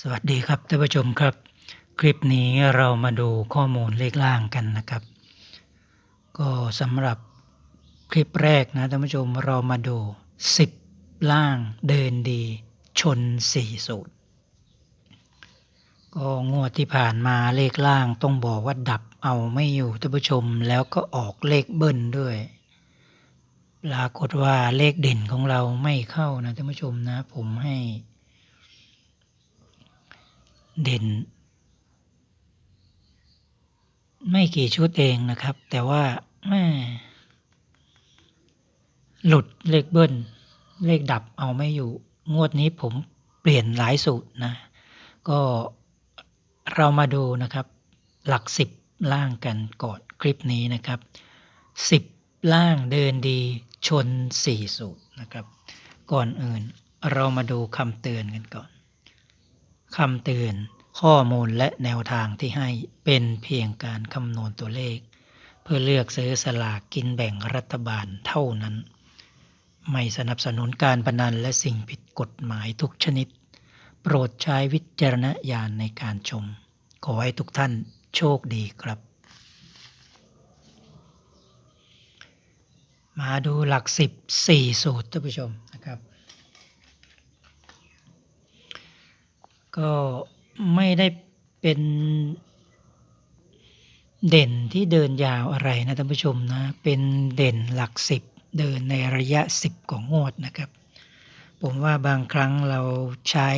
สวัสดีครับท่านผู้ชมครับ คลิปนี้เรามาดูข้อมูลเลขล่างกันนะครับ ก็สำหรับคลิปแรกนะท่านผู้ชมเรามาดู 10 ล่างเดินดีชน 4 สูตร ก็งวดที่ผ่านมาเลขล่างต้องบอกว่าดับเอาไม่อยู่ท่านผู้ชมแล้วก็ออกเลขเบิ้ลด้วยปรากฏว่าเลขเด่นของเราไม่เข้านะท่านผู้ชมนะ ผมให้ เด่น ไม่กี่ชุดเองนะครับ แต่ว่าแม่หลุดเลขเบิ้ลเลขดับเอาไม่อยู่ งวดนี้ผมเปลี่ยนหลายสูตรนะ ก็เรามาดูนะครับ หลักสิบล่างกันก่อนคลิปนี้นะครับสิบล่างเดินดีชนสี่สูตรนะครับ ก่อนอื่นเรามาดูคำเตือนกันก่อน คำเตือน ข้อมูลและแนวทางที่ให้เป็นเพียงการคำนวณตัวเลข เพื่อเลือกซื้อสลากกินแบ่งรัฐบาลเท่านั้น ไม่สนับสนุนการพนันและสิ่งผิดกฎหมายทุกชนิด โปรดใช้วิจารณญาณในการชม ขอให้ทุกท่านโชคดีครับ มาดูหลักสิบสี่สูตรท่านผู้ชมนะครับ ก็ไม่ได้เป็นเด่นที่เดินยาวอะไรนะท่านผู้ชมนะ เป็นเด่นหลักสิบเดินในระยะสิบของงวดนะครับ ผมว่าบางครั้งเราใช้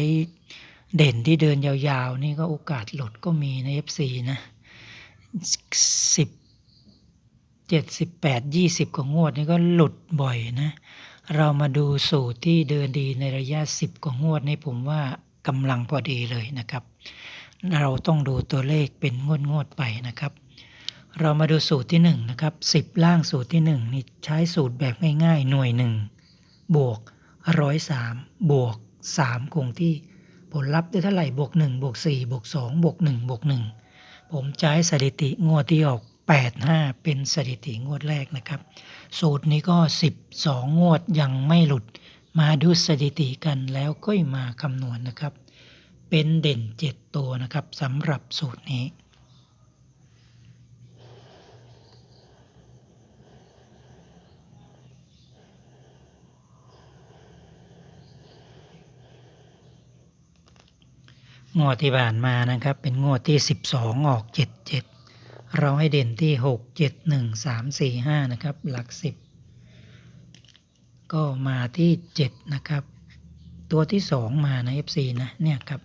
เด่นที่เดินยาวๆ นี่ก็โอกาสหลุดก็มีใน FC นะสิบเจ็ดสิบแปดยี่สิบของงวดนี่ก็หลุดบ่อยนะ เรามาดูสูตรที่เดินดีในระยะสิบของงวดนี่ผมว่า กำลังพอดีเลยนะครับ เราต้องดูตัวเลขเป็นงวดงวดไปนะครับ เรามาดูสูตรที่หนึ่งนะครับสิบล่างสูตรที่หนึ่งนี่ใช้สูตรแบบง่ายๆ หน่วยหนึ่งบวกร้อยสามบวกสามคงที่ผลลัพธ์ได้เท่าไหร่บวกหนึ่งบวกสี่บวกสองบวกหนึ่งบวกหนึ่งผมใช้สถิติงวดที่ออกแปดห้าเป็นสถิติงวดแรกนะครับ สูตรนี้ก็สิบสองงวดยังไม่หลุด มาดูสถิติกันแล้วก็มาคำนวณนะครับ เป็นเด่นเจ็ดตัวนะครับสำหรับสูตรนี้ งวดที่ผ่านมานะครับ เป็นงวดที่ 12 ออก 77 เราให้เด่นที่ 6 7 1 3 4 5 นะครับ หลัก 10 ก็มาที่ 7 นะครับ ตัวที่ 2 มานะ FC นะเนี่ยครับ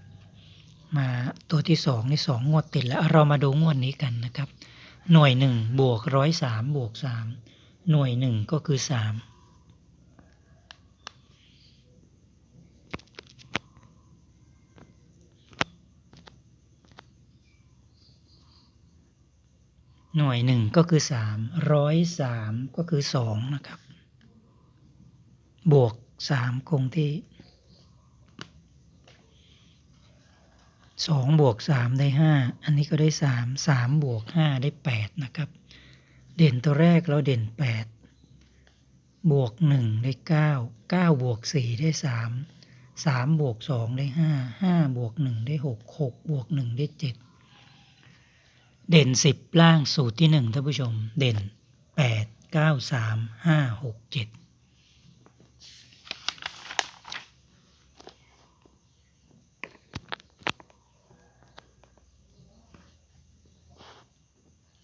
มาตัวที่2นี่2งวดติดแล้ว เรามาดูงวดนี้กันนะครับ หน่วย 1 บวก103บวก3 หน่วย 1 ก็คือ 3หน่วยหนึ่งก็คือสามร้อยสามก็คือสองนะครับ บวกสามคงที่สองบวกสามได้ห้าอันนี้ก็ได้สามสามบวกห้าได้แปดนะครับ เด่นตัวแรกเราเด่นแปดบวกหนึ่งได้เก้าเก้าบวกสี่ได้สามสามบวกสองได้ห้าห้าบวกหนึ่งได้หกหกบวกหนึ่งได้เจ็ดเด่นสิบล่างสูตรที่หนึ่งท่านผู้ชม เด่นแปดเก้าสามห้าหกเจ็ด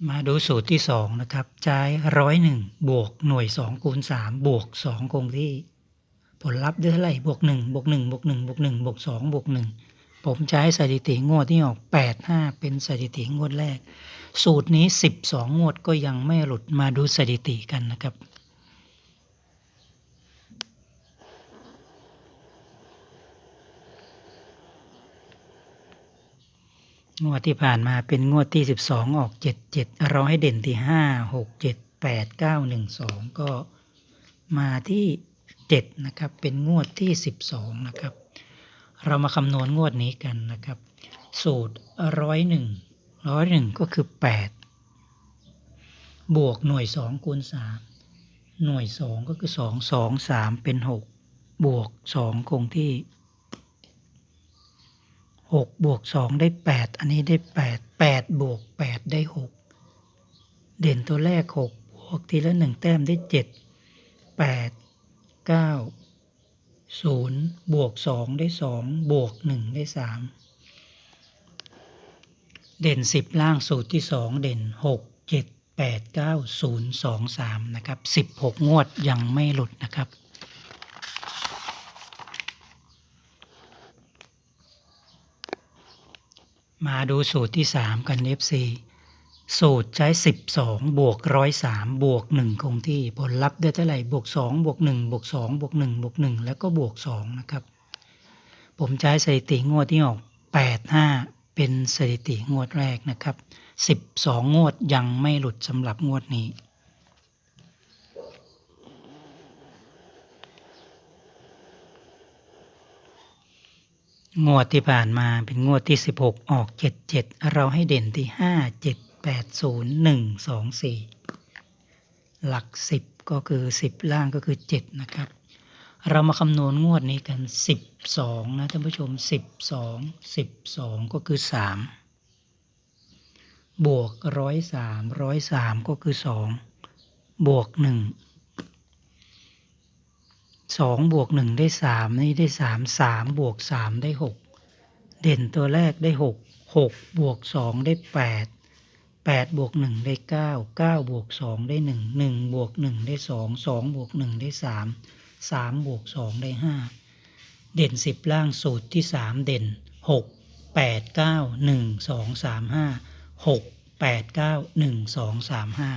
มาดูสูตรที่สองนะครับ ใช้ร้อยหนึ่งบวกหน่วยสองคูณสามบวกสองคงที่ ผลลัพธ์ได้เท่าไหร่บวกหนึ่งบวกหนึ่งบวกหนึ่งบวกหนึ่งบวกสองบวกหนึ่งผมใช้สถิติงวดที่ออกแปดห้าเป็นสถิติงวดแรก สูตรนี้สิบสองงวดก็ยังไม่หลุดมาดูสถิติกันนะครับ งวดที่ผ่านมาเป็นงวดที่สิบสองออกเจ็ดเจ็ดเราให้เด่นที่ห้าหกเจ็ดแปดเก้าหนึ่งสองก็มาที่เจ็ดนะครับ เป็นงวดที่สิบสองนะครับ เรามาคำนวณงวดนี้กันนะครับ สูตรร้อยหนึ่งร้อยหนึ่งก็คือแปดบวกหน่วยสองคูณสามหน่วยสองก็คือสองสองสามเป็นหกบวกสองคงที่ หกบวกสองได้แปดอันนี้ได้แปดแปดบวกแปดได้หกเด่นตัวแรกหกบวกทีละหนึ่งแต้มได้เจ็ดแปดเก้าศูนย์บวกสองได้สองบวกหนึ่งได้สามเด่นสิบล่างสูตรที่สองเด่นหกเจ็ดแปดเก้าศูนย์สองสามนะครับสิบหกงวดยังไม่หลุดนะครับ มาดูสูตรที่ 3 กัน FC สูตรใช้ 12 บวก 103 บวก 1 คงที่ ผลลัพธ์ได้เท่าไหร่ บวก 2 บวก 1 บวก 2 บวก 1 บวก 1 แล้วก็บวก 2 นะครับ ผมใช้สถิติงวดที่ออก 85 เป็นสถิติงวดแรกนะครับ 12 งวดยังไม่หลุดสำหรับงวดนี้ งวดที่ผ่านมาเป็นงวดที่ 16 ออก 77 เราให้เด่นที่ 5 7 8 0 1 2 4 หลัก 10 ก็คือ 10 ล่างก็คือ 7 นะครับ เรามาคำนวณงวดนี้กัน 12 นะท่านผู้ชม 12 12 ก็คือ 3 บวก 103 103 ก็คือ 2 บวก 1 สองบวกหนึ่งได้สามนี่ได้สามสามบวกสามได้หกเด่นตัวแรกได้หกหกบวกสองได้แปดแปดบวกหนึ่งได้เก้าเก้าบวกสองได้หนึ่งหนึ่งบวกหนึ่งได้สองสองบวกหนึ่งได้สามสามบวกสองได้ห้าเด่นสิบล่างสูตรที่สามเด่นหกแปดเก้าหนึ่งสองสามห้าหกแปดเก้าหนึ่งสองสามห้า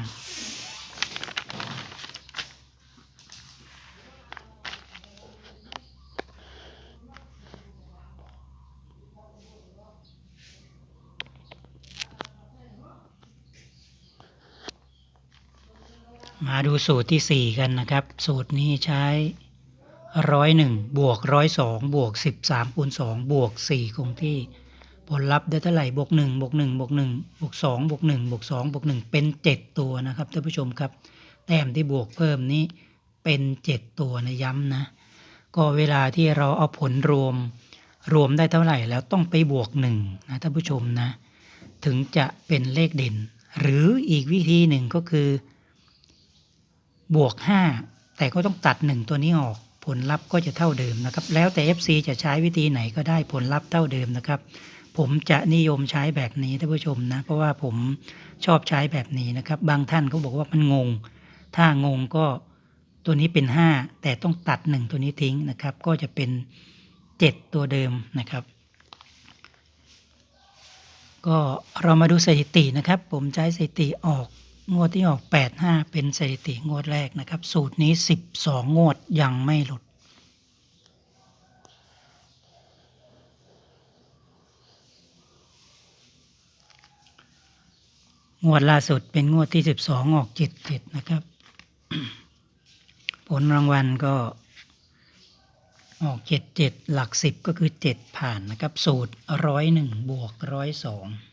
มาดูสูตรที่สี่กันนะครับ สูตรนี้ใช้ร้อยหนึ่งบวกร้อยสองบวกสิบสามคูณสองบวกสี่คงที่ ผลลัพธ์ได้เท่าไหร่บวกหนึ่งบวกหนึ่งบวกหนึ่งบวกสองบวกหนึ่งบวกสองบวกหนึ่งเป็นเจ็ดตัวนะครับท่านผู้ชมครับ แต้มที่บวกเพิ่มนี้เป็นเจ็ดตัวนะย้ำนะ ก็เวลาที่เราเอาผลรวม รวมได้เท่าไหร่แล้วต้องไปบวกหนึ่งนะท่านผู้ชมนะ ถึงจะเป็นเลขเด่น หรืออีกวิธีหนึ่งก็คือ บวก 5 แต่ก็ต้องตัด 1 ตัวนี้ออก ผลลัพธ์ก็จะเท่าเดิมนะครับ แล้วแต่ FC จะใช้วิธีไหนก็ได้ผลลัพธ์เท่าเดิมนะครับ ผมจะนิยมใช้แบบนี้ท่านผู้ชมนะ เพราะว่าผมชอบใช้แบบนี้นะครับ บางท่านเขาบอกว่ามันงง ถ้างงก็ตัวนี้เป็น 5 แต่ต้องตัด 1 ตัวนี้ทิ้งนะครับ ก็จะเป็น 7 ตัวเดิมนะครับ ก็เรามาดูสถิตินะครับ ผมใช้สถิติออก งวดที่ออก85เป็นสถิติงวดแรกนะครับ สูตรนี้ 12 งวดยังไม่หลุด งวดล่าสุดเป็นงวดที่ 12 ออก77นะครับ ผลรางวัลก็ออก 77 หลัก 10 ก็คือ 7 ผ่านนะครับ สูตร 101 บวก 102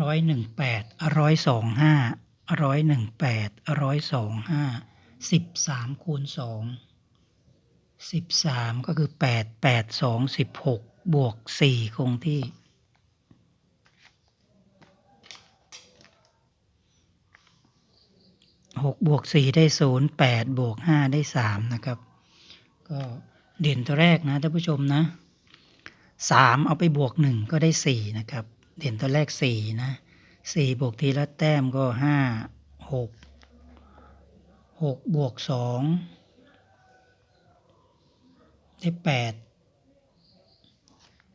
ร้อยหนึ่งแปดร้อยสองห้าร้อยหนึ่งแปดร้อยสองห้าสิบสามคูณสองสิบสามก็คือแปดแปดสองสิบหกบวกสี่คงที่หกบวกสี่ได้ศูนย์แปดบวกห้าได้สามนะครับ ก็เด่นตัวแรกนะท่านผู้ชมนะสามเอาไปบวกหนึ่งก็ได้สี่นะครับ เด่นตัวแรกสี่นะสี่บวกทีละแต้มก็ห้าหกหกบวกสองได้แปด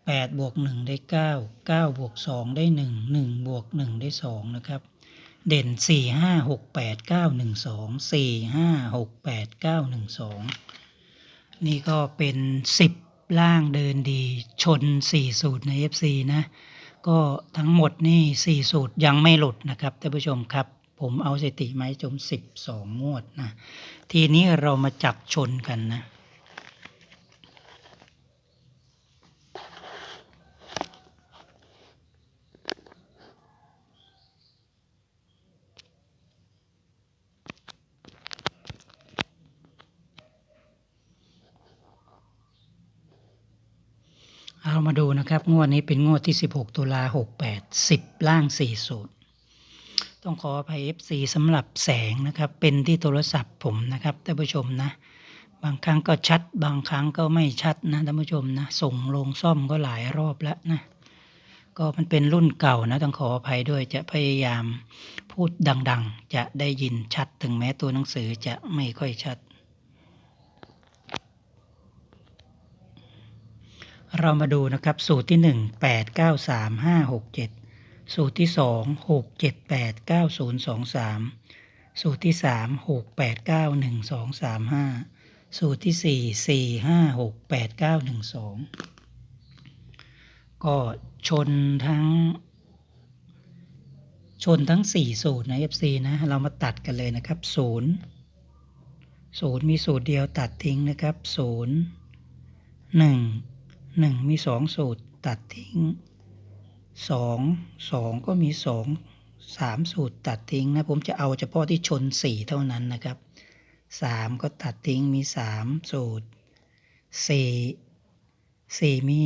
แปดบวกหนึ่งได้เก้าเก้าบวกสองได้หนึ่งหนึ่งบวกหนึ่งได้สองนะครับ เด่นสี่ห้าหกแปดเก้าหนึ่งสองสี่ห้าหกแปดเก้าหนึ่งสองนี่ก็เป็นสิบล่างเดินดีชนสี่สูตรใน FC นะ ก็ทั้งหมดนี่สี่สูตรยังไม่หลุดนะครับท่านผู้ชมครับ ผมเอาสติไม้จมสิบสองงวดนะ ทีนี้เรามาจับชนกันนะ เรามาดูนะครับ งวดนี้เป็นงวดที่ 16 ตุลา 68 10 ล่าง4สูตรต้องขออภัย FC สำหรับแสงนะครับ เป็นที่โทรศัพท์ผมนะครับท่านผู้ชมนะ บางครั้งก็ชัด บางครั้งก็ไม่ชัดนะท่านผู้ชมนะ ส่งลงซ่อมก็หลายรอบแล้วนะ ก็มันเป็นรุ่นเก่านะ ต้องขออภัยด้วยจะพยายามพูดดัง ๆ จะได้ยินชัดถึงแม้ตัวหนังสือจะไม่ค่อยชัด เรามาดูนะครับสูตรที่หนึ่งแปดเก้าสามห้าหกเจ็ดสูตรที่สองหกเจ็ดแปดเก้าศูนย์สองสามสูตรที่สามหกแปดเก้าหนึ่งสองสามห้าสูตรที่สี่สี่ห้าหกแปดเก้าหนึ่งสองก็ชนทั้ง ชนทั้งสี่สูตรนะ FC นะเรามาตัดกันเลยนะครับศูนย์ศูนย์มีสูตรเดียวตัดทิ้งนะครับศูนย์ หนึ่งมีสองสูตรตัดทิ้งสองสองก็มีสองสามสูตรตัดทิ้งนะผมจะเอาเฉพาะที่ชนสี่เท่านั้นนะครับสามก็ตัดทิ้งมีสามสูตรสี่สี่มี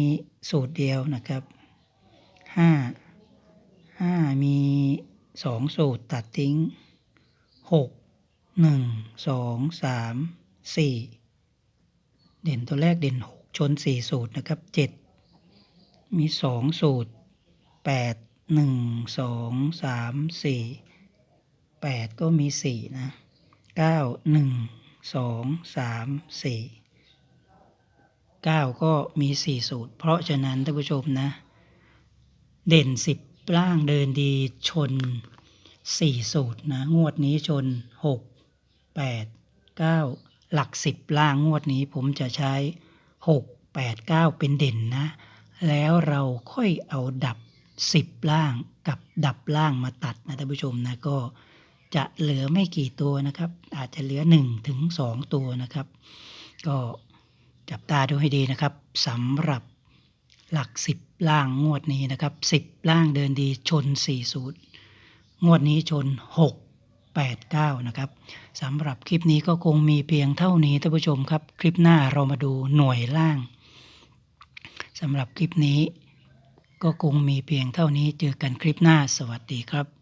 สูตรเดียวนะครับห้าห้ามีสองสูตรตัดทิ้งหกหนึ่งสองสามสี่เด่นตัวแรกเด่นหก ชนสี่สูตรนะครับเจ็ดมีสองสูตรแปดหนึ่งสองสามสี่แปดก็มีสี่นะเก้าหนึ่งสองสามสี่เก้าก็มีสี่สูตร เพราะฉะนั้นท่านผู้ชมนะ เด่นสิบล่างเดินดีชนสี่สูตรนะ งวดนี้ชนหกแปดเก้าหลักสิบล่างงวดนี้ผมจะใช้ หกแปดเก้าเป็นเด่นนะ แล้วเราค่อยเอาดับสิบล่างกับดับล่างมาตัดนะท่านผู้ชมนะก็จะเหลือไม่กี่ตัวนะครับ อาจจะเหลือหนึ่งถึงสองตัวนะครับ ก็จับตาดูให้ดีนะครับสำหรับหลักสิบล่างงวดนี้นะครับสิบล่างเดินดีชนสี่สูตรงวดนี้ชนห กแปดเก้านะครับสำหรับคลิปนี้ก็คงมีเพียงเท่านี้ท่านผู้ชมครับ คลิปหน้าเรามาดูหน่วยล่างสำหรับคลิปนี้ก็คงมีเพียงเท่านี้เจอกันคลิปหน้าสวัสดีครับ